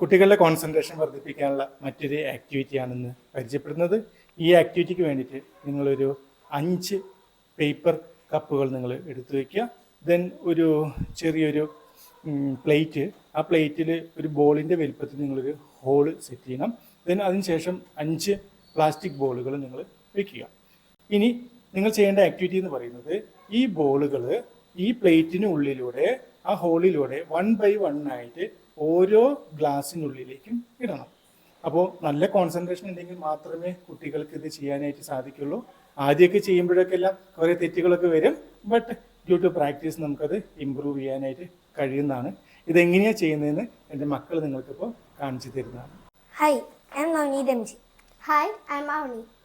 കുട്ടികളുടെ കോൺസെൻട്രേഷൻ വർദ്ധിപ്പിക്കാനുള്ള മറ്റൊരു ആക്ടിവിറ്റിയാണെന്ന് പരിചയപ്പെടുന്നത്. ഈ ആക്ടിവിറ്റിക്ക് വേണ്ടിയിട്ട് നിങ്ങളൊരു അഞ്ച് പേപ്പർ കപ്പുകൾ നിങ്ങൾ എടുത്തു വയ്ക്കുക ദെൻ ഒരു ചെറിയൊരു പ്ലേറ്റ് ആ പ്ലേറ്റിൽ ഒരു ബോളിന്റെ വലിപ്പത്തിൽ നിങ്ങളൊരു ഹോൾ സെറ്റ് ചെയ്യണം. ദെൻ അതിനുശേഷം അഞ്ച് പ്ലാസ്റ്റിക് ബോളുകൾ നിങ്ങൾ വയ്ക്കുക ഇനി നിങ്ങൾ ചെയ്യേണ്ട ആക്ടിവിറ്റി എന്ന് പറയുന്നത് ഈ ബോളുകൾ ഈ പ്ലേറ്റിന് ഉള്ളിലൂടെ ആ ഹോളിലൂടെ വൺ ബൈ വൺ ആയിട്ട് ഓരോ ഗ്ലാസ്സിനുള്ളിലേക്കും ഇടണം. അപ്പോൾ നല്ല കോൺസെൻട്രേഷൻ ഉണ്ടെങ്കിൽ മാത്രമേ കുട്ടികൾക്ക് ഇത് ചെയ്യാനായിട്ട് സാധിക്കുള്ളൂ. ആദ്യമൊക്കെ ചെയ്യുമ്പോഴൊക്കെ എല്ലാം കുറേ തെറ്റുകളൊക്കെ വരും ബട്ട് ഡ്യൂ ടു പ്രാക്ടീസ് നമുക്കത് ഇമ്പ്രൂവ് ചെയ്യാനായിട്ട് കഴിയുന്നതാണ്. ഇതെങ്ങനെയാണ് ചെയ്യുന്നതെന്ന് എന്റെ മക്കൾ നിങ്ങൾക്കിപ്പോൾ കാണിച്ചു തരുന്നതാണ്. Hi, I'm ദംജി ഹായ് ഐ ആം Avni.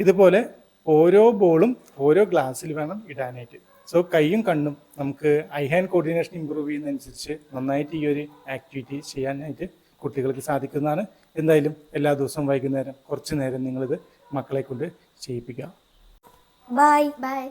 ഇതുപോലെ ഓരോ ബോളും ഓരോ ഗ്ലാസ്സിൽ വേണം ഇടാനായിട്ട്. സോ കൈയും കണ്ണും നമുക്ക് ഐ ഹാൻഡ് കോർഡിനേഷൻ ഇമ്പ്രൂവ് ചെയ്യുന്നതനുസരിച്ച് നന്നായിട്ട് ഈ ഒരു ആക്ടിവിറ്റി ചെയ്യാനായിട്ട് കുട്ടികൾക്ക് സാധിക്കുന്നതാണ്. എന്തായാലും എല്ലാ ദിവസവും വൈകുന്നേരം കുറച്ച് നേരം നിങ്ങളിത് മക്കളെ കൊണ്ട് ചെയ്യിപ്പിക്കുക. Bye Bye.